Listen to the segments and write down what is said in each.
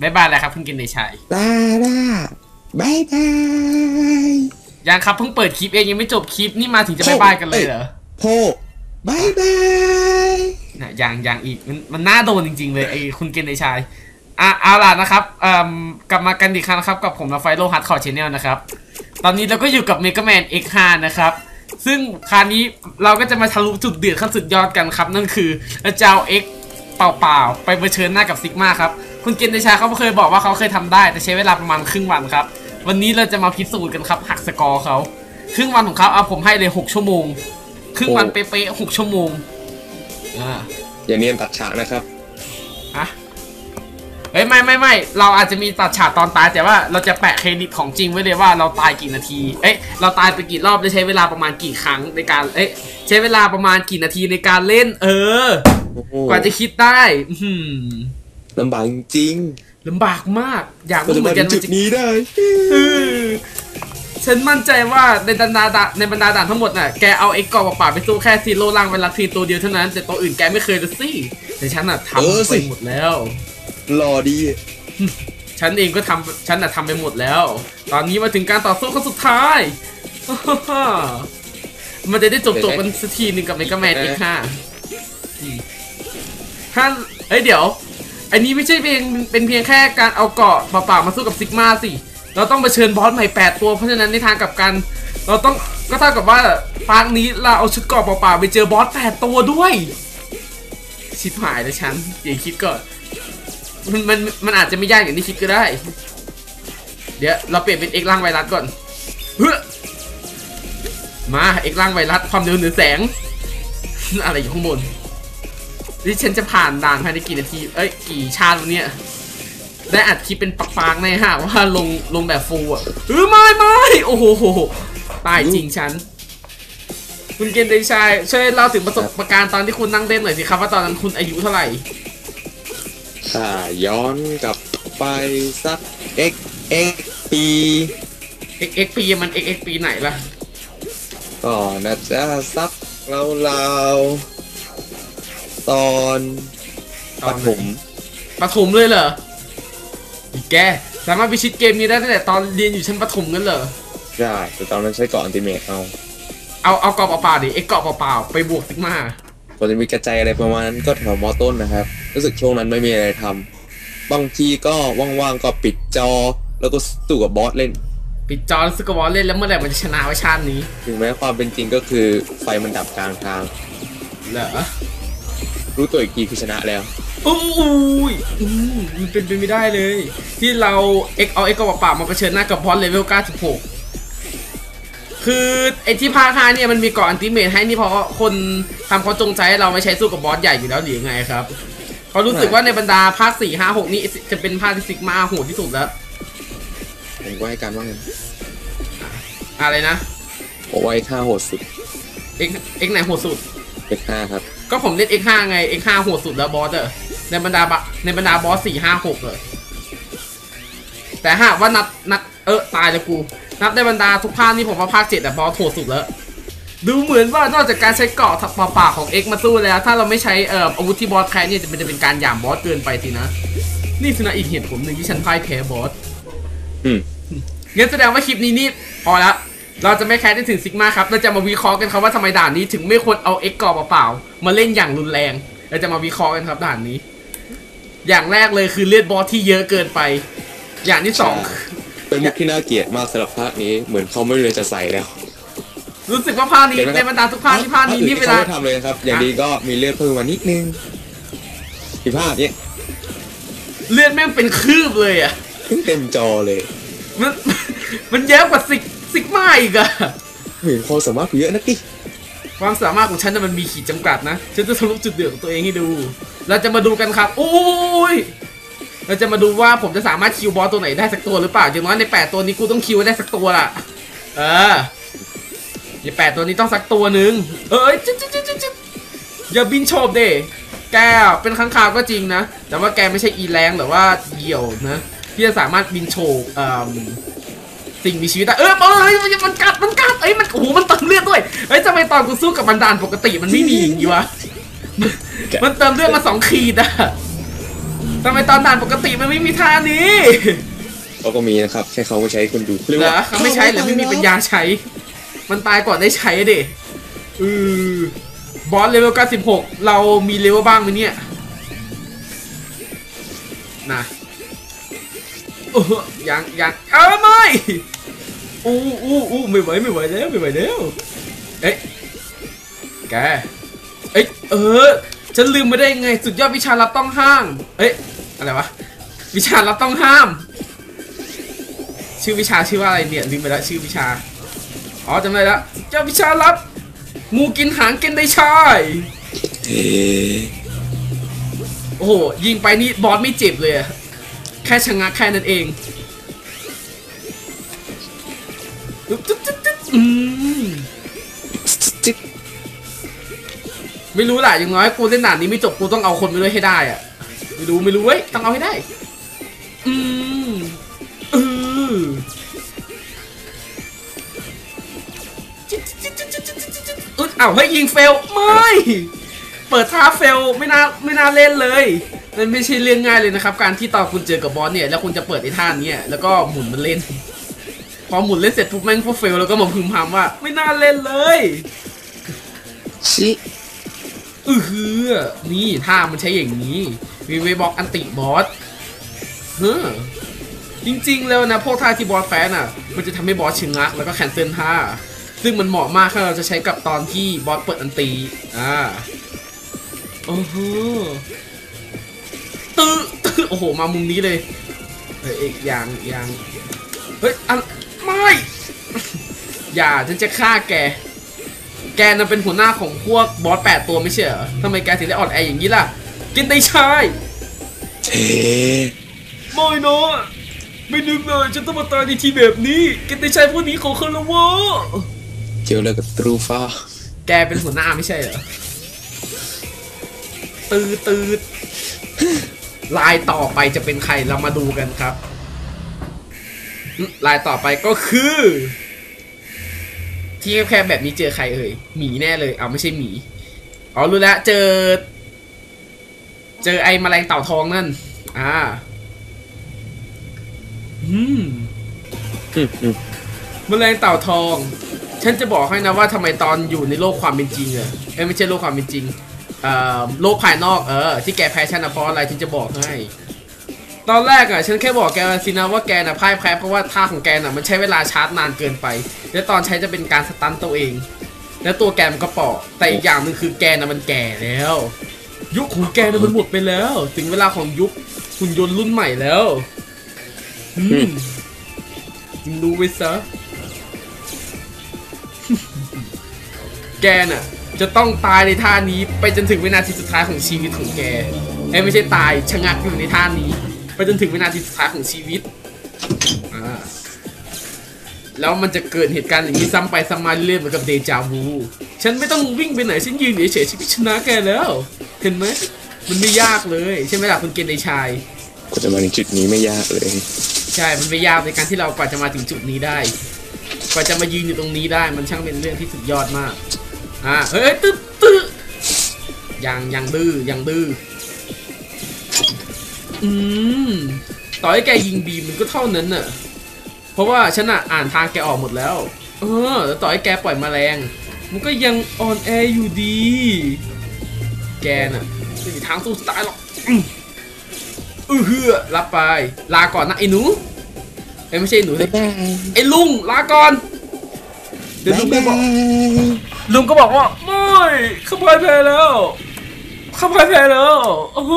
บ๊ายบายแล้วครับคุณกินในชัยลาลาบายบายยังครับเพิ่งเปิดคลิปเองยังไม่จบคลิปนี่มาถึงจะบ๊ายบายกันเลยเหรอโพบายบายนะยังยังอีกมันมันน่าโดนจริง ๆ เลยไอ้คุณเกณฑ์ในชายอะเอาล่ะนะครับเอ่มกลับมากันอีกครั้งนะครับกับผมนะไฟโลฮัตคอร์ชแนลนะครับ ตอนนี้เราก็อยู่กับเมก a แมน X5 นะครับซึ่งคราวนี้เราก็จะมาทะลุจุดเดือดขั้นสุดยอดกันครับ นั่นคือเราจะเอา X เปล่าๆ ไปเผชิญหน้ากับซิกมาครับ คุณเกณฑ์ในชายเขาเคยบอกว่าเขาเคยทำได้ แต่ใช้เวลาประมาณครึ่งวันครับ วันนี้เราจะมาพิสูจน์กันครับ หักสกอร์เขา ครึ่งวันของเขาเอาผมให้เลย6ชั่วโมง ครึ่งวันเป๊ะๆ6ชั่วโมง อ่า อย่าเนียนตัดฉากนะครับอะเฮ้ยไม่ไม่ไม่เราอาจจะมีตัดฉากตอนตายแต่ว่าเราจะแปะเครดิตของจริงไว้เลยว่าเราตายกี่นาที เอ้ยเราตายไปกี่รอบและใช้เวลาประมาณกี่ครั้งในการ เอ้ยใช้เวลาประมาณกี่นาทีในการเล่น เออ กว่าจะคิดได้อื้อหือลำบากจริงลำบากมาก อยากก็รู้จะเหมืมาอนกัถึนงจุดมันจะนี้ได้เออฉันมั่นใจว่าในบรรดาด่านในบรรดาด่านทั้งหมดน่ะ แกเอาเอ็กกอป่าไปสู้แค่ซีโร่ล่างเวลาทีตัวเดียวเท่านั้น แต่ตัวอื่นแกไม่เคยเลยสิ แต่ฉันน่ะเออทำสิไปหมดแล้ว รอดี ฉันเองก็ทำฉันน่ะทำไปหมดแล้ว ตอนนี้มาถึงการต่อสู้ครั้งสุดท้าย มันจะได้จบจบกันสักทีหนึ่งกับเมกาแมนเอ็กห้า ถ้าเอ้ยเดี๋ยว อันนี้ไม่ใช่เพียงเป็นเพียงแค่การเอาเกาะเปล่าๆมาสู้กับซิกมาสิ เราต้องไปเชิญบอสใหม่ 8 ตัว เพราะฉะนั้นในทางกลับกัน เราต้องก็เท่ากับว่าปางนี้เราเอาชุดเกาะเปล่าๆไปเจอบอส 8 ตัวด้วย ชิบหายแล้วฉันเดี๋ยวคิดก่อนมันมันมันอาจจะไม่ยากอย่างที่คิดก็ได้ เดี๋ยวเราเปลี่ยนเป็นเอกล่างไวรัสก่อนเฮ้อมาเอกล่างไวรัสความเร็วเหนือแสง อะไรอยู่ข้างบน นี่ฉันจะผ่านด่านภายในกี่นาที เอ้ย กี่ชาติวันเนี้ยได้อัดคลิปเป็นปักๆในฮะว่าลงลงแบบฟูลอะเออไม่ไม่โอ้โหตายจริงฉัน คุณเกณฑ์เดชายช่วยเล่าถึงประสบการณ์ตอนที่คุณนั่งเล่นหน่อยสิครับ ว่าตอนนั้นคุณอายุเท่าไหร่ถ้าย้อนกลับไปสัก x x ปี X X ปีมัน X X ปีไหนล่ะก็น่าจะสักราวๆ ตอนปฐมประถมเลยเหรออีแก สามารถพิชิตเกมนี้ได้ตั้งแต่ตอนเรียนอยู่ชั้นประถมกันเหรอใช่แต่ตอนนั้นใช้เกาะอันติเมทเอาเอาเอาเกาะเปล่าๆดิ X เกาะเปล่าๆไปบวกซิกมาพอจะมีกระจายอะไรประมาณนั้นก็แถวมอต้นนะครับ รู้สึกช่วงนั้นไม่มีอะไรทำบางทีก็ว่างๆก็ปิดจอ แล้วก็สู้กับบอสเล่น ปิดจอแล้วสกวอลเล่นแล้วเมื่อไหร่มันจะชนะวะชาตินี้ ถึงแม้ความเป็นจริงก็คือไฟมันดับกลางทาง เหรอ รู้ตัวอีกทีคือชนะแล้วอุ้ยอืมมันเป็นไปไม่ได้เลย ที่เรา X เอา X เกาะเปล่าๆมาเผชิญหน้ากับบอสเลเวล96คือไอ้ที่ภาคห้าเนี่ยมันมีเกาะอันติเมทให้นี่เพราะคนทำเขาจงใจให้เราไม่ใช้สู้กับบอสใหญ่อยู่แล้วหรือยังไงครับเขารู้สึกว่าในบรรดาภาค4 5 6 นี่จะเป็นภาคที่ซิกมาโหดที่สุดแล้วผมก็ให้การว่าไงอะไรนะผมว่าไอ้ค่าโหดสุด X X ไหนโหดสุดเป็นห้าครับ ก็ผมเล่น X5 ไง X5 โหดสุดแล้วบอสเออในบรรดาบะในบรรดาบอสสี่ห้าหกเลย แต่หากว่านับนับเออตายแล้วกู นับในบรรดาทุกภาคนี่ผมว่าภาคเจ็ดอะบอสโหดสุดแล้ว ดูเหมือนว่านอกจากการใช้เกราะทับปากของ X มาสู้แล้ว ถ้าเราไม่ใช้เอ่ออาวุธที่บอสแพ้เนี่ยจะเป็นจะเป็นการหยามบอสเกินไปสินะ นี่สินะอีกเหตุผลหนึ่งที่ฉันพ่ายแพ้บอสอืมงั้นแสดงว่าคลิปนี้นี่พอละ เราจะไม่แคสได้ถึงซิกมาครับ เราจะมาวิเคราะห์กันครับว่าทำไมด่านนี้ถึงไม่ควรเอาเอ็กกรอบเปล่าๆมาเล่นอย่างรุนแรง เราจะมาวิเคราะห์กันครับด่านนี้ อย่างแรกเลยคือเลือดบอสที่เยอะเกินไป อย่างที่สองเป็นมุกที่น่าเกลียดมากสำหรับภาคนี้เหมือนเขาไม่เลยจะใส่แล้ว รู้สึกว่าภาคนี้เห็นไหมครับในบรรดาทุกภาคที่ภาคนี้นี่เวเขาลาไม่ทำเลยนะครับ อย่างดีก็มีเลือดเพิ่มมานิดนึงอีกภาคเนี้ยเลือดแม่งเป็นคืบเลยอะเพิ่งเต็มจอเลย มันมันเยอะกว่าซิก ซิกมาอีกอะเห็นความสามารถกูเยอะนะดิความสามารถของฉันน่ะมันมีขีดจำกัดนะ ฉันจะทะลุจุดเดือดของตัวเองให้ดู เราจะมาดูกันครับ โอ้ย เราจะมาดูว่าผมจะสามารถคิวบอสตัวไหนได้สักตัวหรือเปล่า อย่างน้อยใน 8 ตัวนี้กูต้องคิวให้ได้สักตัวล่ะ เออในแปดตัวนี้ต้องสักตัวหนึ่งเอ้ยจิ๊ดจิ๊ดจิ๊ดจิ๊ดจิ๊ดอย่าบินโฉบเด้แกเป็นข้างคาวก็จริงนะ แต่ว่าแกไม่ใช่อีแรงหรือว่าเหยี่ยวนะ ที่จะสามารถบินโฉบเอ่อ สิ่งมีชีวิตได้เออเอ้ยมันมันกัดมันกัดเอ้ยมันโอ้โหมันเติมเลือดด้วยเอ้ยทำไมตอนกูสู้กับมันดานปกติมันไม่มีอย่างนี้วะมันมันเติมเลือดมาสองขีดอะทำไมตอนด่านปกติมันไม่มีท่านี้เขาก็มีนะครับแค่เขาไม่ใช้คนดูเรียกเหรอว่าเขาไม่ใช้หรือไม่มีปัญญาใช้ มันตายก่อนได้ใช้เด็เออบอสเลเวล96เรามีเลเวลบ้างไหมเนี่ยนะโอ้ ยังยังเออไม่อู้อู้อู้ไม่ไหวไม่ไหวแล้วไม่ไหวแล้วเอ๊ะแกเอ๊ะเออฉันลืมไม่ได้ไงสุดยอดวิชาลับต้องห้าม เอ๊ะอะไรวะวิชาลับต้องห้าม ชื่อวิชาชื่อว่าอะไรเนี่ยลืมไปแล้วชื่อวิชาอ๋อจำได้แล้วเจ้าวิชาลับงูกินหางกินได้ชายเอ๊ะโอ้โหยิงไปนี่บอสไม่เจ็บเลยอะแค่ชะงักแค่นั้นเองตึ๊บตึ๊บตึ๊บตึ๊บอืมจิ๊กไม่รู้แหละอย่างน้อยกูเล่นด่านนี้ไม่จบกูต้องเอาคนไปด้วยให้ได้อะไม่รู้ไม่รู้เว้ยต้องเอาให้ได้ อืมเอออึดอ้าวเฮ้ยยิงเฟลไม่ เปิดท่าเฟลไม่น่าไม่น่าเล่นเลย มันไม่ใช่เรื่องง่ายเลยนะครับ การที่ตอนคุณเจอกับบอสเนี่ยแล้วคุณจะเปิดไอ้ท่าเนี้ยแล้วก็หมุนมันเล่น พอหมุนเล่นเสร็จปุ๊บแม่งก็เฟลแล้วก็มาพึมพำว่า ไม่น่าเล่นเลยชิอือฮือนี่ท่ามันใช้อย่างนี้มีเวบอกอันติบอสเฮ้อจริงๆแล้วนะพวกท่าที่บอสแฟนอะ มันจะทำให้บอสชึงงักแล้วก็แคนเซิลท่า ซึ่งมันเหมาะมากถ้าเราจะใช้กับตอนที่บอสเปิดอันตีอ่าโอ้โห ตื้อตื้อโอ้โห มามุมนี้เลยเฮ้ยอีกอย่างอย่างเฮ้ยอันไม่ อย่าฉันจะฆ่าแก แกน่ะเป็นหัวหน้าของพวกบอสแปดตัวไม่ใช่เหรอทำไมแกถึงได้อ่อนแออย่างนี้ล่ะ กินได้ชายเอ๊ะไม่นะไม่นึกเลยฉันต้องมาตายในทีแบบนี้ กินได้ชายพวกนี้ของคารวะเจอเลยกับตรูฟ้า แกเป็นหัวหน้าไม่ใช่เหรอตืดตืด ลายต่อไปจะเป็นใครเรามาดูกันครับลายต่อไปก็คือ ที่แคบแบบนี้เจอใครเอ่ยหมีแน่เลยเอาไม่ใช่หมีอ๋อรู้แล้วเจอ เจอไอ้แมลงเต่าทองนั่น อ่า อืมมแมลงเต่าทอง ฉันจะบอกให้นะว่าทำไมตอนอยู่ในโลกความเป็นจริงอะเอ้ยไม่ใช่โลกความเป็นจริง โลกภายนอกเออที่แกแพ้ฉันนะเพราะอะไรฉันจะบอกให้ ตอนแรกอะฉันแค่บอกแกสินะว่าแกน่ะพ่ายแพ้เพราะว่าท่าของแกน่ะมันใช้เวลาชาร์จนานเกินไป และตอนใช้จะเป็นการสตันตัวเอง แล้วตัวแกมันก็เปราะแต่อีกอย่างหนึ่งคือแกน่ะมันแก่แล้ว ยุคของแกน่ะมันหมดไปแล้ว ถึงเวลาของยุคหุ่นยนต์รุ่นใหม่แล้วอืมจึงรู้ไว้ซะแกน่ะ จะต้องตายในท่านี้ไปจนถึงวินาทีสุดท้ายของชีวิตของแกเอ้ยไม่ใช่ตายชะงักอยู่ในท่านี้ ไปจนถึงวินาทีสุดท้ายของชีวิตอ่าแล้วมันจะเกิดเหตุการณ์อย่างนี้ซ้ำไปซ้ำมาเรื่อยๆเหมือนกับเดจาวูฉันไม่ต้องวิ่งไปไหนฉันยืนเฉยๆฉันก็ชนะแกแล้ว เห็นไหมมันไม่ยากเลยใช่ไหมล่ะคุณเกณฑ์ในชายก็จะมาถึงจุดนี้ไม่ยากเลย ใช่ มันไม่ยากในการที่เรากว่าจะมาถึงจุดนี้ได้ กว่าจะมายืนอยู่ตรงนี้ได้ มันช่างเป็นเรื่องที่สุดยอดมาก อ่าเฮ้ยตึ๊บตึ๊บยังยังดื้อยังดื้ออืมต่อให้แกยิงบีมมันก็เท่านั้นน่ะเพราะว่าฉันอะอ่านทางแกออกหมดแล้ว เออแล้วต่อให้แกปล่อยแมลง มันก็ยังอ่อนแออยู่ดี แกน่ะไม่มีทางสู้ตายหรอกอืมอือเฮือรับไป ลาก่อนนะไอ้หนูเอ้ยไม่ใช่หนูสิบ๊ายบายไอ้ลุงลาก่อน เดี๋ยวลุงก็บอกลุงก็บอกว่าไม่ข้าพ่ายแพ้แล้วข้าพ่ายแพ้แล้วโอ้โห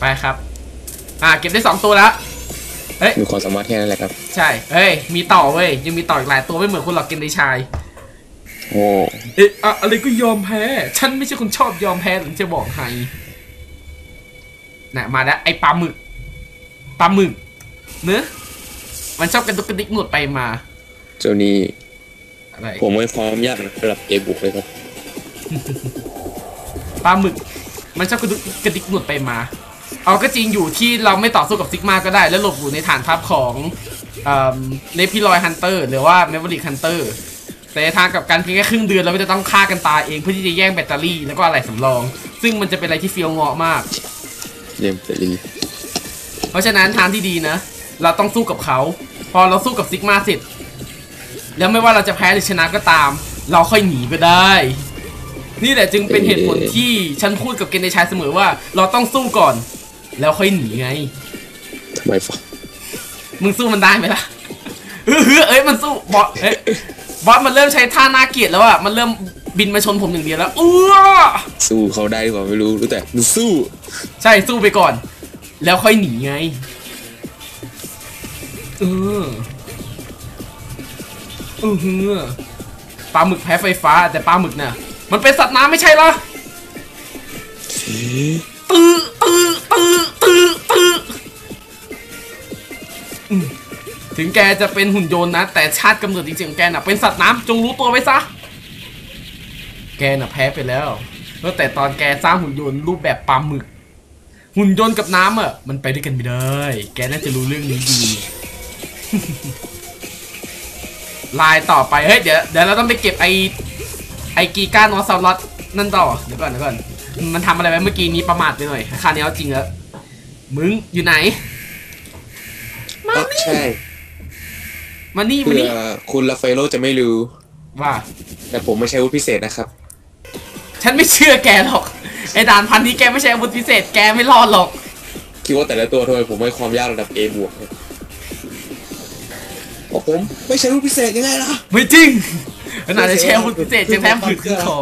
ไปครับ อ่าเก็บได้สองตัวแล้วเฮ้ยมีความสามารถแค่นั้นแหละครับ ใช่เฮ้ยมีต่อเว้ยยังมีต่ออีกหลายตัวไม่เหมือนคนหลอกกินในชายโอ้เอ๊ะอะอะไรก็ยอมแพ้ ฉันไม่ใช่คนชอบยอมแพ้หรือจะบอกให้น่ะมาแล้วไอ้ปลาหมึกปลาหมึกเนอะมันชอบกระดุกกระดิกหนวดไปมา เจ้านี้อะไรผมไม่พร้อมยากนะสำหรับเกมบุกเลยครับปลาหมึก มันชอบกระดุกกระดิกหนวดไปมา เอาก็จริงอยู่ที่เราไม่ต่อสู้กับซิกมาก็ได้ แล้วหลบอยู่ในฐานทัพของเลพิลอยฮันเตอร์หรือว่าเมเวอริกฮันเตอร์แต่ในทางกลับกันเพียงแค่ครึ่งเดือนเราก็จะต้องฆ่ากันตายเองเพื่อที่จะแย่งแบตเตอรี่แล้วก็อะไรสำรอง ซึ่งมันจะเป็นอะไรที่เฟี้ยวเงาะมากเรียมเสรีเพราะฉะนั้นทางที่ดีนะ เราต้องสู้กับเขา พอเราสู้กับซิกมาเสร็จ แล้วไม่ว่าเราจะแพ้หรือชนะก็ตาม เราค่อยหนีก็ได้ นี่แหละจึงเป็นเหตุผลที่ฉันพูดกับเกนในชายเสมอว่า เราต้องสู้ก่อน แล้วค่อยหนีไงทำไมฟะมึงสู้มันได้ไหมล่ะเออเอ้ยมันสู้บอสเอ้ยบอสมันเริ่มใช้ท่าน่าเกลียดแล้วอะมันเริ่มบินมาชนผมอย่างเดียวแล้วอ้วสู้เขาได้หรือเปล่าไม่รู้รู้แต่มันสู้ ใช่สู้ไปก่อน แล้วค่อยหนีไงเออเออเฮือปลาหมึกแพ้ไฟฟ้า แต่ปลาหมึกน่ะมันเป็นสัตว์น้ำไม่ใช่เหรอตื้อตื้อตื้อตื้อตื้อถึงแกจะเป็นหุ่นยนต์นะ แต่ชาติกำเนิดจริงๆของแกน่ะเป็นสัตว์น้ำจงรู้ตัวไว้ซะ แกน่ะแพ้ไปแล้วตั้งแต่ตอนแกสร้างหุ่นยนต์รูปแบบปลาหมึก หุ่นยนต์กับน้ำอะมันไปด้วยกันไม่ได้ แกน่าจะรู้เรื่องนี้ดี ลายต่อไป เฮ้ย เดี๋ยว เดี๋ยวเราต้องไปเก็บไอไอกีก้านอซอลอสนั่นต่อ เดี๋ยวก่อนเดี๋ยวก่อน มันทำอะไรไว้เมื่อกี้นี้ประมาทไปหน่อยคราวนี้เอาจริงแล้ว มึงอยู่ไหนก็ใช่มานี่ มาเพื่นี่ อคุณลาเฟโลจะไม่รู้ ว่า แต่ผมไม่ใช่วุฒิพิเศษนะครับ ฉันไม่เชื่อแกหรอก ไอด่านพันนี้แกไม่ใช่อาวุธพิเศษ แกไม่รอดหรอก คิดว่าแต่ละตัวทำไมผมให้ความยากระดับ A บวกเนี่ย เพราะผมไม่ใช่วุฒิพิเศษยังไงล่ะ ไม่จริงขนาดจะแช่อาวุธพิเศษยังแพ้ผืนขึ้นคอ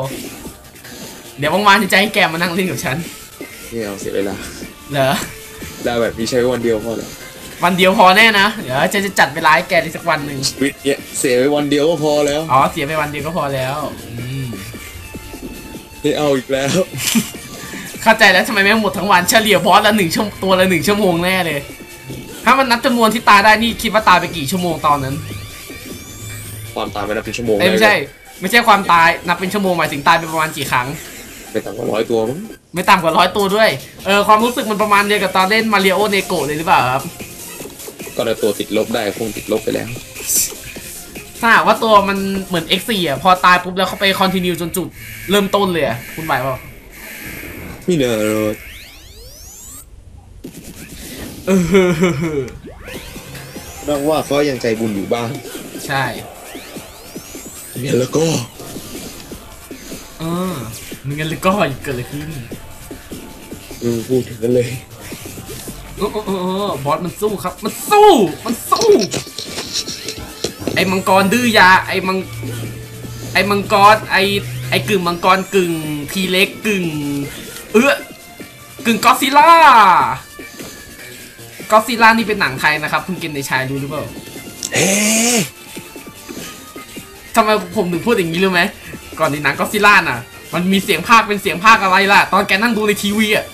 เดี๋ยวว่างๆจะให้แกมานั่งเล่นกับฉันไม่เอาเสียเวลาเหรอดาวแบบนี้ใช้วันเดียวพอแล้ววันเดียวพอแน่นะ เดี๋ยวจะจะจัดเวลาให้แกในสักวันหนึ่งชีวิตเนี่ยเสียไปวันเดียวก็พอแล้ว อ๋อ เสียไปวันเดียวก็พอแล้วอืมไม่เอาอีกแล้ว เข้าใจแล้วทำไมไม่หมดทั้งวันเฉลี่ยบอสละหนึ่งชั่วตัวละหนึ่งชั่วโมงแน่เลย ถ้ามันนับจำนวนที่ตายได้นี่คิดว่าตายไปกี่ชั่วโมงตอนนั้น ความตามไม่นับเป็นชั่วโมงเอ้ยไม่ด้ใช่ ไม่ใช่ความตายนับเป็นชั่วโมงหมายถึงตายไปประมาณกี่ครั้ง ไม่ต่ำกว่าร้อยตัวมั้งไม่ต่ำกว่าร้อยตัวด้วยเออความรู้สึกมันประมาณเดียวกับตอนเล่นมาริโอเนโกะเลยหรือเปล่าครับก็ได้ตัวติดลบได้คงติดลบไปแล้วถ้าหากว่าตัวมันเหมือน X4 อะพอตายปุ๊บแล้วเขาไปคอนติเนียจนจุดเริ่มต้นเลยอะคุณไหวเปล่าไม่เนอะ เลยเออนักว่าเขายังใจบุญอยู่บ้างใช่เนี่ยแล้วก็เออไม่งั้นเลยก็เกิดอะไรขึ้นอืมพูดถึงกันเลยเออเออเออเออบอสมันสู้ครับ มันสู้ มันสู้ ไอ้มังกรดื้อยา ไอ้มัง ไอ้มังกร ไอ้ไอ้กึ่งมังกรกึ่งทีเล็กกึ่ง เออกึ่งกอดซิลล่า กอดซิลล่านี่เป็นหนังไทยนะครับคุณเกณฑ์ในชายรู้หรือเปล่าเฮ้ทำไมผมถึงพูดอย่างนี้รู้ไหมก่อนในหนังก็ซิล่าน่ะ มันมีเสียงภาคเป็นเสียงภาคอะไรล่ะ ตอนแกนั่งดูในทีวีอะ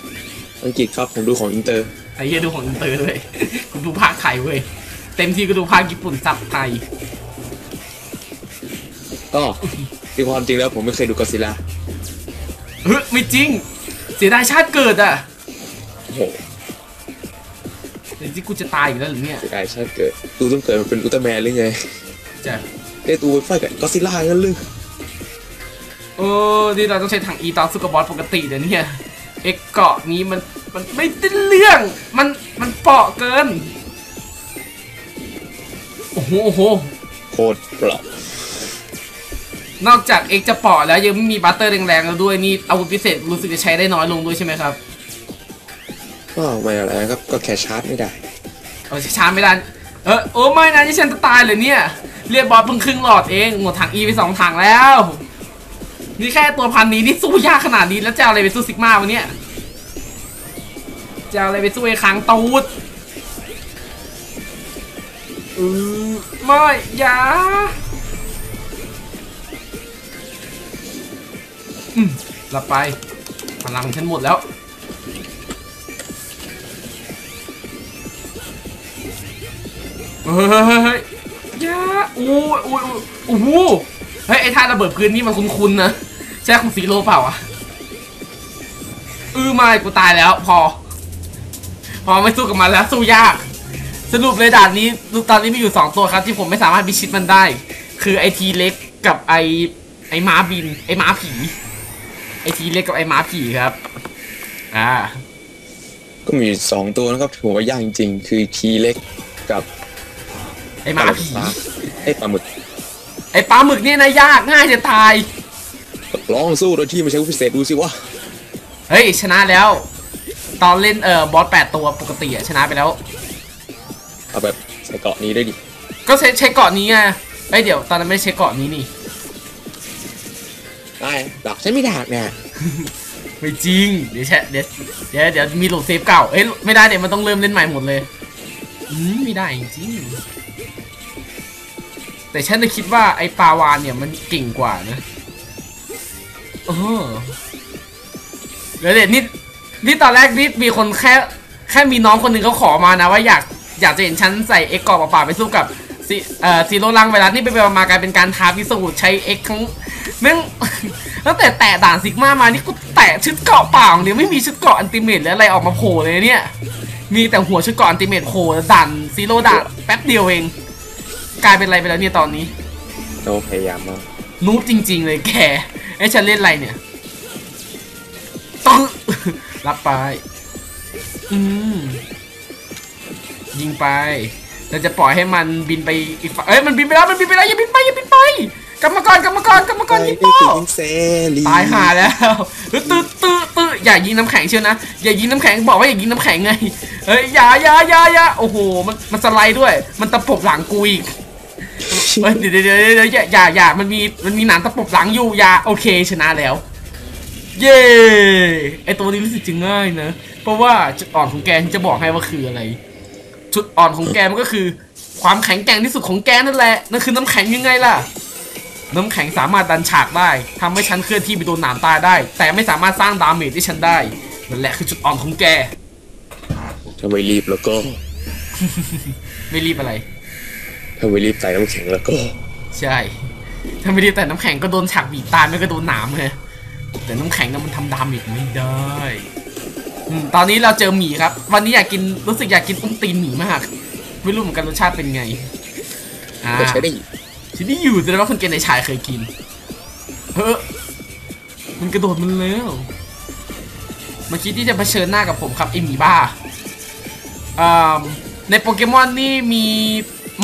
อังกฤษครับผมดูของอินเตอร์ไอ้เหี้ยดูของอินเตอร์เลยกูดูภาคไทยเว้ยเต็มที่ก็ดูภาคญี่ปุ่นซับไทยก็ที่ความจริงแล้วผมไม่เคยดูกอซิล่าเฮ้ยไม่จริง เสียดายชาติเกิดอะโอ้โหเดี๋ยว ที่กูจะตายอยู่แล้วหรือเนี่ยเสียดายชาติเกิดตูต้องเกิดมาเป็นอุลตร้าแมนหรือไงจะได้ตูไปไฟกับกอซิล่างั้นหรือเออนี่เราต้องใช้ถังอีตอนสุกบอสปกติเดี๋ยวนี้เอ็กเกาะนี้มันมันไม่ได้เรื่องมันมันเปราะเกินโอ้โหโอ้โหโคตรเปล่านอกจากเอกจะเปาะแล้วยังไม่มีบัตเตอร์แรงๆแล้วด้วยนี่อาวุธพิเศษรู้สึกจะใช้ได้น้อยลงด้วยใช่ไหมครับก็ไม่อะไรนะครับก็แค่ชาร์จไม่ได้ เอาช้าไม่ได้เออโอ้ไม่นะนี่ฉันจะตายเลยเนี่ย เรียกบอสเพิ่งครึ่งหลอดเองหมดถังอีไปสองถังแล้ว นี่แค่ตัวพันนี้นี่สู้ยากขนาดนี้แล้วจะอาอะไรไปสู้ซิกมาวะเนี่ยจะอาอะไรไปสู้ไอ้ค้างตูดเออไม่อย่าอืมหลับไปพลังฉันหมดแล้ว เฮ้ยเยเฮ้ยเฮ้อยาโอ้อ้ยโอ้เฮ้ยไอ้ท่าระเบิดพื้นนี่มันคุ้นๆนะใช่ของซีโร่เปล่าอะเออไม่กูตายแล้ว พอ พอไม่สู้กับมันแล้ว สู้ยาก สรุปเลยด่านนี้ตอนนี้มีอยู่สองตัวครับ ที่ผมไม่สามารถพิชิตมันได้ คือไอทีเล็กกับไอไอม้าบิน ไอม้าผี ไอทีเล็กกับไอม้าผีครับ อ่า ก็มีสองตัวนะครับถือว่ายากจริงๆ คือทีเล็กกับ ไอ้หมาผีปลไอ้ปลาหมึกไอ้ปลาหมึกเนี่ยนะยากง่ายจะตาย ลองสู้โดยที่ไม่ใช้วุธพิเศษดูสิวะเฮ้ยชนะแล้ว ตอนเล่นเอ่อบอสแปดตัวปกติอะชนะไปแล้ว เอาแบบใส่เกราะนี้ได้ดิ ก็ใช้ใช้เกาะนี้ไงเอ้ยเดี๋ยวตอนนั้นไม่ได้ใช้เกาะนี้นี่ได้ดักใช้ไม่ดากเนี่ยไม่จริง เดี๋ยวใช่เดี๋ยวเดี๋ยวเดี๋ยวมีโหลดเซฟเก่า เอ้ยไม่ได้เดี๋ยวมันต้องเริ่มเล่นใหม่หมดเลย อืมไม่ได้จริงๆ แต่ฉันจะคิดว่าไอ้ปลาวานเนี่ยมันเก่งกว่านะเออเดี๋ยวเดี๋ยวนี่นี่ตอนแรกนี่มีคนแค่แค่มีน้องคนหนึ่งเขาขอมานะว่าอยากอยากจะเห็นฉันใส่เอ็กกรอบเปล่าไปสู้กับซีเอ่อซีโร่ลังเวลานี่ไปไปมากลายเป็นการท้าพิสูจน์ใช้เอ็กทั้งแม่งตั้งแต่แตะด่านซิกมามานี่กูแตะชุดเกราะเปล่าเนี่ยไม่มีชุดเกราะอันติเมตหรืออะไรออกมาโผล่เลยเนี่ย มีแต่หัวชุดเกราะอันติเมตโผล่ด่านซีโร่ด่านแป๊บเดียวเอง กลายเป็นอะไรไปแล้วเนี่ยตอนนี้เราพยายามมากนูบจริง ๆ เลยแกไอ้ฉันเล่นอะไรเนี่ยต้องรับไป อืมยิงไปเราจะปล่อยให้มันบินไปอีกฝั่งเอ้ยมันบินไปแล้วมันบินไปแล้วอย่าบินไปอย่าบินไปกรรมกรกรรมกรกรรมกรยิงได้โป้ถึงเซรีตายหาแล้วตื้อตื้อตื้อตื้ออย่ายิงน้ำแข็งเชียวนะอย่ายิงน้ำแข็งบอกว่าอย่ายิงน้ำแข็งไงเฮ้ยอย่าอย่าอย่าอย่าโอ้โหมันมันสไลด์ด้วย มันตะปบหลังกูอีก เฮ้ยเดี๋ยวเดี๋ยวเดี๋ยวเดี๋ยวอย่าอย่าอย่ามันมีมันมีหนามตะปบหลังอยู่อย่าโอเคชนะแล้ว เย้ไอตัวนี้รู้สึกจะง่ายนะ เพราะว่าจุดอ่อนของแกที่จะบอกให้ว่าคืออะไร จุดอ่อนของแกมันก็คือ ความแข็งแกร่งที่สุดของแกนั่นแหละนั่นคือน้ำแข็งยังไงล่ะ น้ำแข็งสามารถดันฉากได้ทำให้ฉันเคลื่อนที่ไปโดนหนามตายได้ แต่ไม่สามารถสร้างดาเมจให้ฉันได้นั่นแหละคือจุดอ่อนของแกถ้าไม่รีบแล้วก็ ไม่รีบอะไร ถ้าไม่รีบใส่น้ำแข็งแล้วก็ ใช่ ถ้าไม่รีบแต่น้ำแข็งก็โดนฉากบีบตายไม่ก็โดนหนามไงแต่น้ำแข็งน่ะมันทำดาเมจไม่ได้อืมตอนนี้เราเจอหมีครับ วันนี้อยากกินรู้สึกอยากกินอุ้งตีนหมีมาก ไม่รู้เหมือนกันรสชาติเป็นไงอ่าก็ใช้ได้อีกที่นี่อยู่แสดงว่าคนเกณฑ์ในชายเคยกินเฮ้อมันกระโดดมันแล้วมันคิดที่จะเผชิญหน้ากับผมครับไอหมีบ้าอ่าในโปเกมอนนี่มี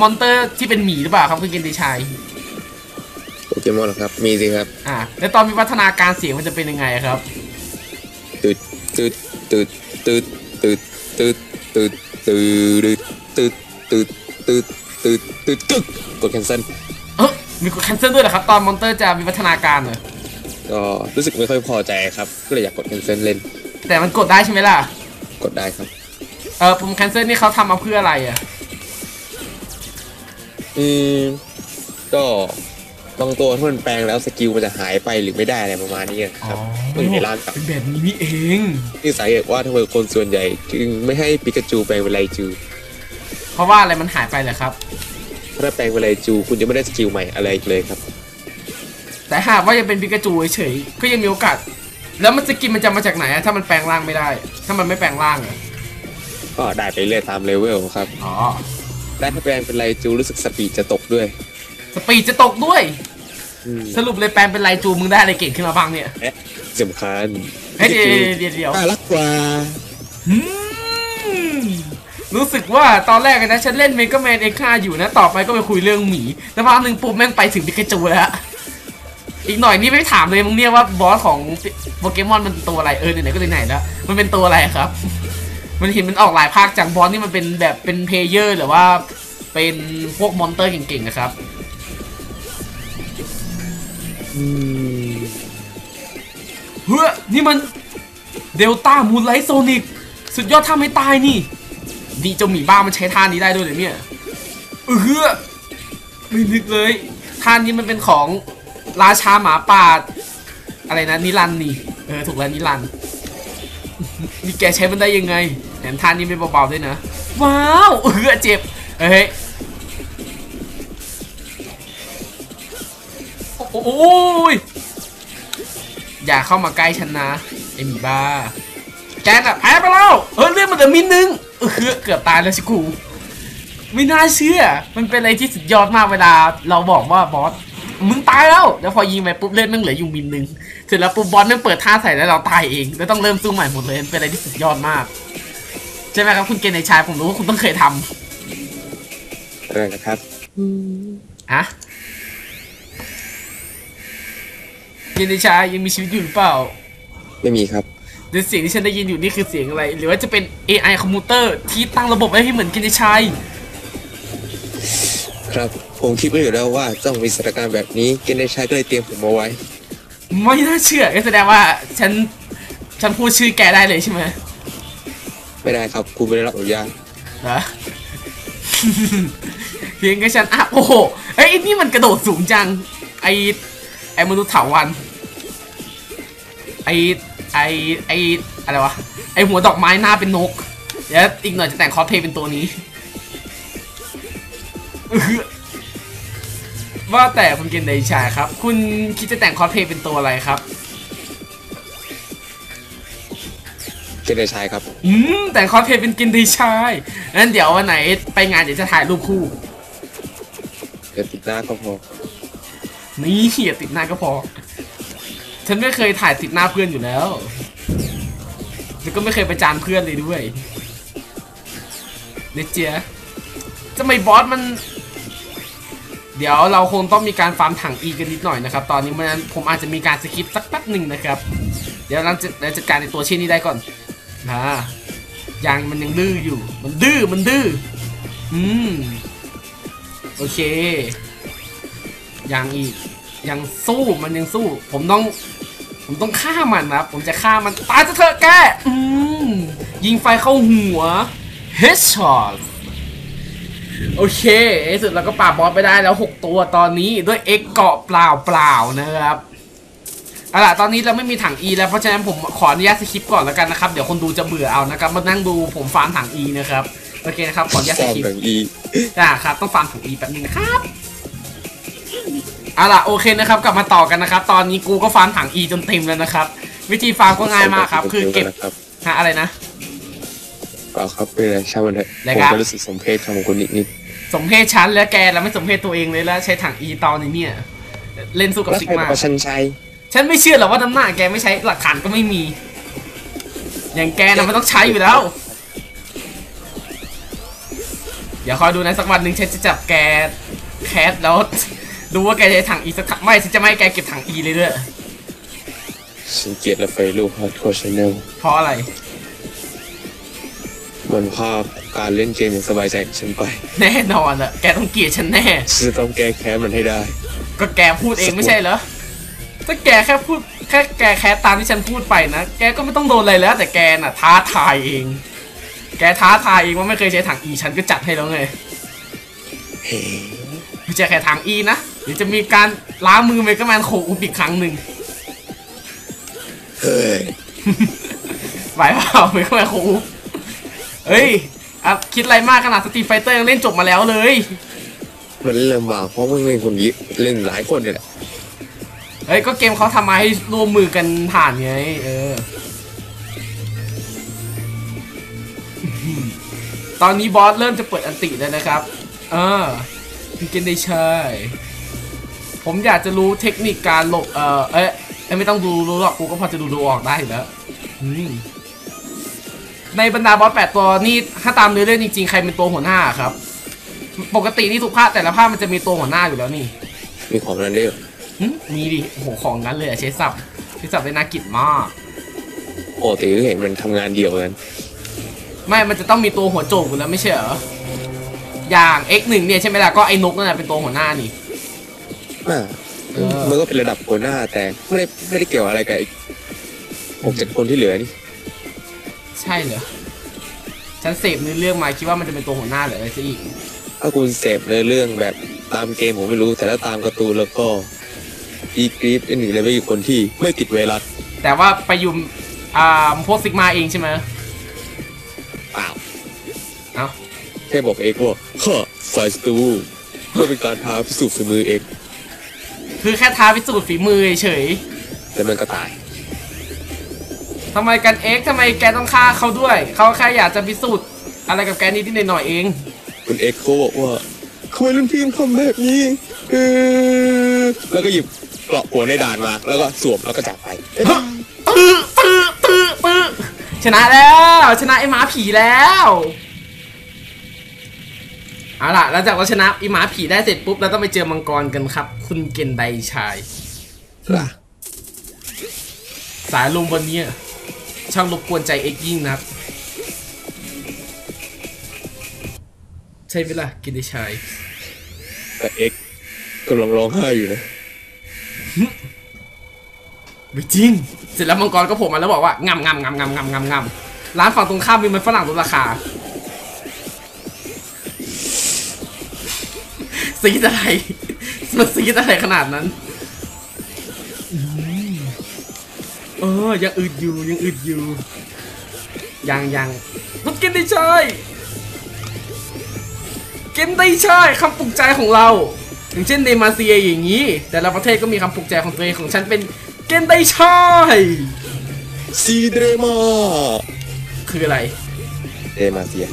มอนเตอร์ที่เป็นหมีหรือเปล่าครับคุณเกณฑ์ในชายโปเกมอนเหรอครับ มีสิครับ อ่าแล้วตอนมีวัฒนาการเสียงมันจะเป็นยังไงครับตืดตืดตืดตืดตืดตืดตืดตืดตืดตืดตืดตืดตืดกึกกดแคนเซิลเออมีกดแคนเซิลด้วยเหรอครับ ตอนมอนเตอร์จะมีวัฒนาการเหรอก็รู้สึกไม่ค่อยพอใจครับ ก็เลยอยากกดแคนเซิลเล่น แต่มันกดได้ใช่ไหมล่ะ กดได้ครับ เออผมแคนเซิลนี่เขาทำมาเพื่ออะไรอะ อืมก็บางตัวถ้ามันแปลงแล้วสกิลมันจะหายไปหรือไม่ได้อะไรประมาณนี้ครับมันอยู่ในร่างกับเป็นแบบนี้นี่เองนี่สาเหตุว่าทำไมคนส่วนใหญ่ จึงไม่ให้ปิกาจูแปลงเป็นไลจู เพราะว่าอะไรมันหายไปเหรอครับเพราะถ้าแปลงเป็นไลจู คุณจะไม่ได้สกิลใหม่อะไรอีกเลยครับ แต่หากว่ายังเป็นปิกาจูเฉยๆก็ยังมีโอกาส แล้วมันจะกินมันจะมาจากไหนอะถ้ามันแปลงร่างไม่ได้ ถ้ามันไม่แปลงร่างอะก็ได้ไปเรื่อยตามเลเวลครับ อ๋อ แต่ถ้าแปลงเป็นไลจูรู้สึกสปีดจะตกด้วย สปีดจะตกด้วย อืมสรุปเลยแปลงเป็นไรจูมึงได้อะไรเก่งขึ้นมาบ้างเนี่ย และสำคัญเฮ้ยเดี๋ยวเดี๋ยวเดี๋ยวน่ารักกว่าอืมรู้สึกว่าตอนแรกอะนะฉันเล่นเมก a แมนเอ็กซ์อยู่นะ ต่อไปก็ไปคุยเรื่องหมีแต่พักหนึ่งปุ๊บแม่งไปถึงปิกาจูแล้ว อีกหน่อยนี่ไม่ถามเลยมึงเนี่ยว่าบอสของโปเกมอนมันตัวอะไร เออไหนๆก็ไหนๆแล้ว มันเป็นตัวอะไรครับ มันเห็นมันออกหลายภาคจากบอสนี่มันเป็นแบบเป็นเพลเยอร์หรือว่าเป็นพวกมอนเตอร์เก่งๆนะครับอืมเฮ้ยนี่มันเดลต้ามูนไลท์โซนิกสุดยอดท่าไม่ตายนี่ ดีเจ้าหมีบ้ามันใช้ท่านี้ได้ด้วยเหรอเนี่ยเออเฮ้ยไม่นึกเลยท่านี้มันเป็นของราชาหมาป่าอะไรนะนิรันดร์นี่เออถูกแล้วนิรันดร์ นี่แกใช้มันได้ยังไงแถมท่านี้ไม่เบาๆด้วยนะ ว้าวเออเจ็บเฮ้ยโอ้ยอย่าเข้ามาใกล้ฉันนะไอหมีบ้า แกน่ะแพ้ไปแล้วเออเลือดมันเหลือมินนึงเออเกือบตายแล้วชิกูไม่น่าเชื่อ มันเป็นอะไรที่สุดยอดมากเวลา เราบอกว่าบอส มึงตายแล้วแล้วพอยิงไปปุ๊บเลือดมันเหลืออยู่มินนึงเสร็จแล้วปุ๊บบอสมันเปิดท่าใส่แล้วเราตายเองแล้วต้องเริ่มสู้ใหม่หมดเลยมันเป็นอะไรที่สุดยอดมาก ใช่ไหมครับคุณเกณฑ์ในชายผมรู้ว่าคุณต้องเคยทอะไรนะครับำอะเกณฑ์ในชายยังมีชีวิตอยู่หรือเปล่า ไม่มีครับหรือเสียงที่ฉันได้ยินอยู่นี่คือเสียงอะไร หรือว่าจะเป็น AI คอมพิวเตอร์ที่ตั้งระบบไว้ให้เหมือนเกณฑ์ในชายครับ ผมคิดไว้อยู่แล้วว่าต้องมีสถานการณ์แบบนี้เกณฑ์ในชายก็เลยเตรียมผมเอาไว้ ไม่น่าเชื่อก็แสดงว่าฉันฉันพูดชื่อแกได้เลยใช่ไหมไม่ได้ครับคุณไม่ได้รับอนุญาตเหรอเพียงแค่ฉันอะโอ้โหเอ้ยไอ้นี่มันกระโดดสูงจัง ไอไอมนุษย์เถาวันไอไอไออะไรวะไอหัวดอกไม้หน้าเป็นนกเดี๋ยวอีกหน่อยจะแต่งคอสเพลย์เป็นตัวนี้อื้อหือ ว่าแต่คุณเกณฑ์เดชายครับ คุณคิดจะแต่งคอสเพลย์เป็นตัวอะไรครับ เกณฑ์ในชายครับ อืมแต่งคอสเพลย์เป็นเกณฑ์เดชายงั้นเดี๋ยววันไหนไปงานเดี๋ยวจะถ่ายรูปคู่ เดี๋ยวติดหน้าก็พอนี่เหียติดหน้าก็พอ ฉันไม่เคยถ่ายติดหน้าเพื่อนอยู่แล้ว แล้วก็ไม่เคยประจานเพื่อนเลยด้วยเนเจียทำไมบอสมัน เดี๋ยวเราคงต้องมีการฟาร์มถังอีกันนิดหน่อยนะครับ ตอนนี้มันผมอาจจะมีการสกิปสักแป๊บหนึ่งนะครับ เดี๋ยวเราจะเราจัดการในตัวเช่นนี้ได้ก่อนนะยังมันยังดื้ออยู่ มันดื้อ มันดื้อ อืม โอเค ยังอีก ยังสู้ มันยังสู้ ผมต้อง ผมต้องฆ่ามันนะครับผมจะฆ่ามันตายจะเถอะแก อืม ยิงไฟเข้าหัว headshot โอเคในที่สุดเราก็ปราบบอสไปได้แล้ว 6 ตัวตอนนี้ด้วย X เกาะเปล่าเปล่าๆนะครับเอาล่ะตอนนี้เราไม่มีถัง E แล้วเพราะฉะนั้นผมขออนุญาตสคิปก่อนแล้วกันนะครับ เดี๋ยวคนดูจะเบื่อเอานะครับ มานั่งดูผมฟาร์มถัง E นะครับ โอเคนะครับ ขออนุญาตฟสอร์มคิปหนังอีอ่าครับ ต้องฟาร์มถัง E แป๊บนึงนะครับเอาล่ะโอเคนะครับ กลับมาต่อกันนะครับ ตอนนี้กูก็ฟาร์มถัง E จนเต็มแล้วนะครับ วิธีฟาร์มก็ง่ายมากครับ คือเก็บนะครับหาอะไรนะเปล่าครับไม่เป็นไรช่างมันเถอะอะไรผมครับก็รู้สึกสมเพชคำของคุณนิดนิด สมเพศชั้นแล้วแกแล้วไม่สมเพศตัวเองเลยแล้วใช้ถัง E ตอนนี้เนี่ย เล่นสู้กับแล้วซิกใครบอมากว่าฉันใช้ฉันไม่เชื่อหรอกว่าน้ำหน้าแกไม่ใช้หลักฐานก็ไม่มี อย่างแกนะมันต้องใช้อยู่แล้วเดี๋ยวคอยดูนะสักวันหนึ่งฉันจะจับแกแคสแล้วดูว่าแกจะใช้ถังอีสักถังไม่ฉันจะไม่ให้แกเก็บถังอีเลยด้วย ฉันเกลียดและไฟลูกฮอตโคชแนลเพราะอะไร มันภาพการเล่นเกมอย่างสบายใจของฉันไป แน่นอนอะแกต้องเกลียดฉันแน่ ฉันจะต้องแก้แค้นมันให้ได้ ก็แกพูดเองไม่ใช่เหรอ ถ้าแกแค่พูดแค่แกแค่ตามที่ฉันพูดไปนะ แกก็ไม่ต้องโดนอะไรแล้ว แต่แกน่ะท้าทายเอง แกท้าทายเองว่าไม่เคยใช้ถังอีฉันก็จัดให้แล้วไงเฮ้ไม่ใช่แค่ถังอีนะเดี๋ยวจะมีการล้างมือเมกะแมนโคอุบอีกครั้งหนึ่งเฮ้ยไหวเปล่าเมกะแมนโคอุบ เฮ้ยอะคิดอะไรมากขนาดสตรีไฟเตอร์ยังเล่นจบมาแล้วเลย มันเริ่มบากเพราะมันเป็นคนยิเล่นหลายคนเนี่ยแหละเฮ้ยก็เกมเขาทำมาให้ร่วมมือกันผ่านไงเออ ตอนนี้บอสเริ่มจะเปิดอันติแล้วนะครับ เออคุณเกนได้ใช่ผมอยากจะรู้เทคนิคการหลบเออเอ๊ะเอ้ยไม่ต้องดูรู้หรอกกูก็พอจะดูดูออกได้อยู่แล้วอืม ในบรรดาบอสแปดตัวนี่ถ้าตามเนื้อเรื่องจริงๆใครเป็นตัวหัวหน้าครับ ปกตินี่ทุกภาคแต่ละภาคมันจะมีตัวหัวหน้าอยู่แล้วนี่มีของนั้นด้วยเหรอหึมีดิโอ้โหของนั้นเลยอะใช้สับใช้สับได้น่ากินมากปกติก็เห็นมันทำงานเดียวกันไม่มันจะต้องมีตัวหัวโจกอยู่แล้วไม่ใช่เหรออย่าง X1 เนี่ยใช่ไหมล่ะก็ไอ้นกนั่นแหละเป็นตัวหัวหน้านี่ อ่าเออ มันก็เป็นระดับหัวหน้าแต่ไม่ได้ไม่ได้เกี่ยวอะไรกับอีกหกเจ็ดคนที่เหลือนี่ ใช่เหรอ ฉันเสพเนื้อเรื่องมาคิดว่ามันจะเป็นตัวหัวหน้าเหรืออะไรซะอีก ถ้าคุณเสพในเรื่องแบบตามเกมผมไม่รู้ แต่ถ้าตามการ์ตูนแล้วก็อีกรีฟเป็นหนึ่งเลยไม่กี่คนที่ไม่ติดไวรัสแต่ว่าไปอยุมอ่าพวกซิกมาเองใช่ไหมเปล่าเอ้าแค่บอกเอกว่าข้าฝ่ายสตูเพื่อเป็นการท้าพิสูจน์ฝีมือเอก คือแค่ท้าพิสูจน์ฝีมือเฉยแต่มันก็ตายๆ ทำไมกัน X ทำไมแกต้องฆ่าเขาด้วย เขาแค่อยากจะพิสูจน์อะไรกับแกนิดๆหน่อยๆเอง คุณเอกเขาบอกว่าทำไมรุ่นพี่ทำแบบนี้เออแล้วก็หยิบเกราะหัวในด่านมา แล้วก็สวมแล้วก็จากไปตื้อตื้อตื้อตื้อฉชนะแล้ว ชนะไอ้หมาผีแล้วเอาล่ะหลังจากเราชนะไอ้หมาผีได้เสร็จปุ๊บเราต้องไปเจอมังกรกันครับ คุณเกนไดชายล่ะสายลมวันนี้ ช่างรบกวนใจเอกยิ่งนัก ใช่ไหมล่ะเกนไดชายแต่เอ็กซ์กำลังร้องไห้อยู่นะไม่จริง เสร็จแล้วมังกรก็โผล่มาแล้วบอกว่างำงำงำงำงำงำงำร้านฝั่งตรงข้ามมีมันฝรั่งลดราคาซีดอะไรมันซีดอะไรขนาดนั้น เออยังอึดอยู่ยังอึดอยู่ยังยังมันกินได้ใช่กินได้ใช่คำปลุกใจของเรา อย่างเช่นเดมาเซียอย่างนี้ แต่ละประเทศก็มีคำปลุกใจของตัวเองของฉันเป็นเกนไดชายซีเดรมาคืออะไรเดมาเซีย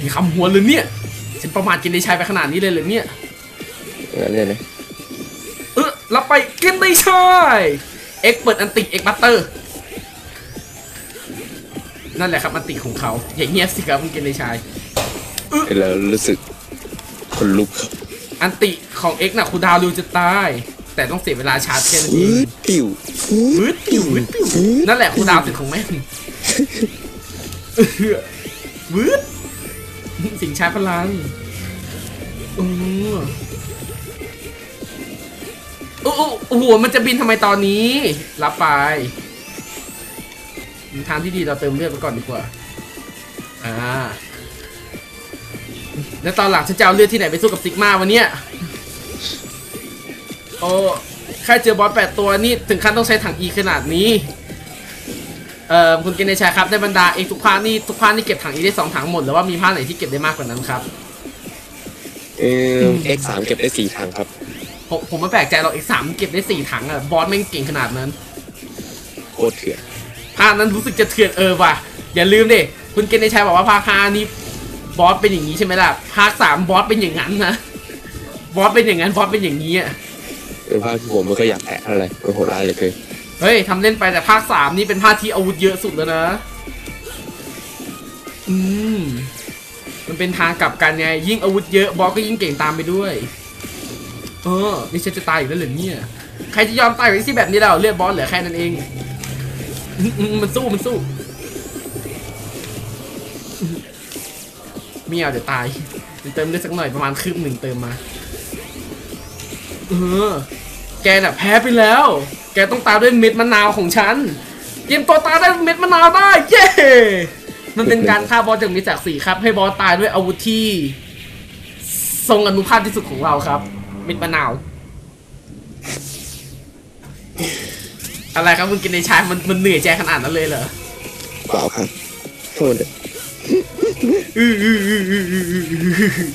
มีคำหัวเลยเนี่ยฉันประมาทเกนไดชายไปขนาดนี้เลยเหรอเนี่ยงั้นเลยนะเออรับไปเกนไดชาย เอ็กเปิดอันติเอ็กบัตเตอร์ นั่นแหละครับอันติของเขา อย่างเงียบสิครับคุณเกนไดชายเห็นแล้วรู้สึกคนลุกครับ อันติของเอ็กน่ะคูลดาวน์เร็วจะตาย แต่ต้องเสียเวลาชาร์จแค่นั้นเอวืงดปิววืดปิววืดปิวนั่นแหละคูลดาวน์เสร็จของแม่งเออวืดสิ่งชาร์จพลังเออ โอ้โอ้โอ้โหมันจะบินทำไมตอนนี้ รับไปทางที่ดีเราเติมเลือดไปก่อนดีกว่า อ่า แล้วตอนหลังฉันจะเอาเลือดที่ไหนไปสู้กับซิกมาวันเนี้ยโอ้แค่เจอบอสแปดตัวนี่ถึงขั้นต้องใช้ถังอีขนาดนี้ เอ่อคุณเกณฑ์ในชายครับในบรรดาเอกทุกภาคนี่ทุกภาคนี่เก็บถังอีได้สองถังหมดหรือว่ามีภาคไหนที่เก็บได้มากกว่านั้นครับ เออเอ็กซ์สามเก็บได้สี่ทางครับ ผมผมไม่แปลกใจหรอกอีกสามเก็บได้สี่ถังอะบอสแม่งเก่งขนาดนั้นโคตรเถื่อนภาคนั้นรู้สึกจะเถื่อนเออว่ะอย่าลืมดิคุณเกณฑ์ในชายบอกว่าภาคห้านี่บอสเป็นอย่างนี้ใช่ไหมล่ะภาคสามบอสเป็นอย่างนั้นนะบอสเป็นอย่างนั้นบอสเป็นอย่างนี้อะเป็นภาคที่ผมไม่ค่อยอยากแตะเท่าไหร่มันโหดร้ายเหลยเกินเฮ้ยทำเล่นไปแต่ภาคสามนี่เป็นภาคที่อาวุธเยอะสุดแล้วนะ อืมมันเป็นทางกลับกันไงยิ่งอาวุธเยอะบอสก็ยิ่งเก่งตามไปด้วย เออนี่ฉันจะตายอีกแล้วเหรือเนี่ยใครจะยอมตายกับที่แบบนี้เราเลือดบอสเหลือแค่นั้นเองอืมอืมมันสู้มันสู้ไม่เอาเดี๋ยวตายเติมเลือดสักหน่อยประมาณคืบหนึ่งเติมมาเออแกน่ะแพ้ไปแล้ว แกต้องตายด้วยเม็ดมะนาวของฉันเตรียมตัวตายด้วยเม็ดมะนาวได้ เย้ มันเป็นการฆ่าบอสจากมิจากสีครับ ให้บอสตายด้วยอาวุธที่ ทรงอนุภาพที่สุดของเราครับ ม็ดมะนาว อะไรครับมึงกินในชายมันมันเหนื่อยใจขนาดนั้นเลยเหรอเปล่าครับโทษเถอะอื้ออื้ออื้ออื้ออื้ออื้อ